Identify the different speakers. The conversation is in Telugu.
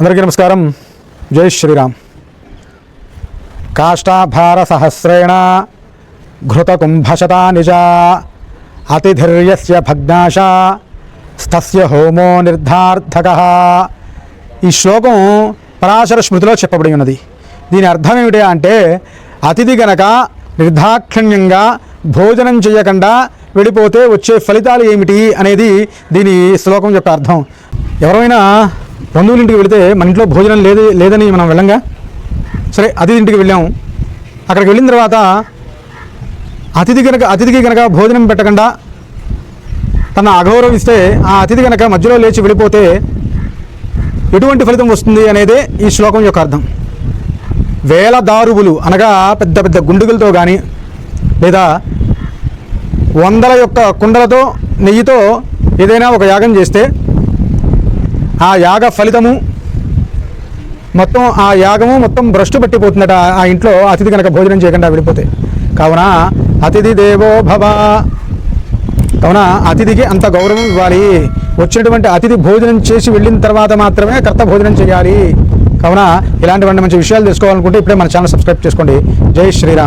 Speaker 1: అందరికీ నమస్కారం. జై శ్రీరామ్. కాష్టాభార సహస్రేణ ఘృతకుంభశతా నిజ అతిధిర్యస్య భగ్నాశ స్థస్య హోమో నిర్ధార్థక. ఈ శ్లోకం పరాశర స్మృతిలో చెప్పబడి ఉన్నది. దీని అర్థం ఏమిటి అంటే అతిథి గనక నిర్దాక్షిణ్యంగా భోజనం చేయకుండా వెళ్ళిపోతే వచ్చే ఫలితాలు ఏమిటి అనేది దీని శ్లోకం యొక్క అర్థం. ఎవరైనా బంధువుల ఇంటికి వెళితే మన ఇంట్లో భోజనం లేదు లేదని మనం వెళ్ళంగా? సరే అతిథి ఇంటికి వెళ్ళాము. అక్కడికి వెళ్ళిన తర్వాత అతిథి కనుక అతిథికి కనుక భోజనం పెట్టకుండా తన అగౌరవిస్తే ఆ అతిథి కనుక మధ్యలో లేచి వెళ్ళిపోతే ఎటువంటి ఫలితం వస్తుంది అనేదే ఈ శ్లోకం యొక్క అర్థం. వేల దారువులు అనగా పెద్ద పెద్ద గుండుగులతో కానీ లేదా వందల యొక్క కుండలతో నెయ్యితో ఏదైనా ఒక యాగం చేస్తే ఆ యాగ ఫలితము మొత్తం ఆ యాగము మొత్తం భ్రష్టు పట్టిపోతుందట ఆ ఇంట్లో అతిథి కనుక భోజనం చేయకుండా వెళ్ళిపోతే కావున అతిథి దేవో భవ. కావున అతిథికి అంత గౌరవం ఇవ్వాలి. వచ్చినటువంటి అతిథి భోజనం చేసి వెళ్ళిన తర్వాత మాత్రమే కర్త భోజనం చేయాలి. కావున ఇలాంటివన్నీ మంచి విషయాలు తెలుసుకోవాలనుకుంటే ఇప్పుడే మన ఛానల్ సబ్స్క్రైబ్ చేసుకోండి. జై శ్రీరామ్.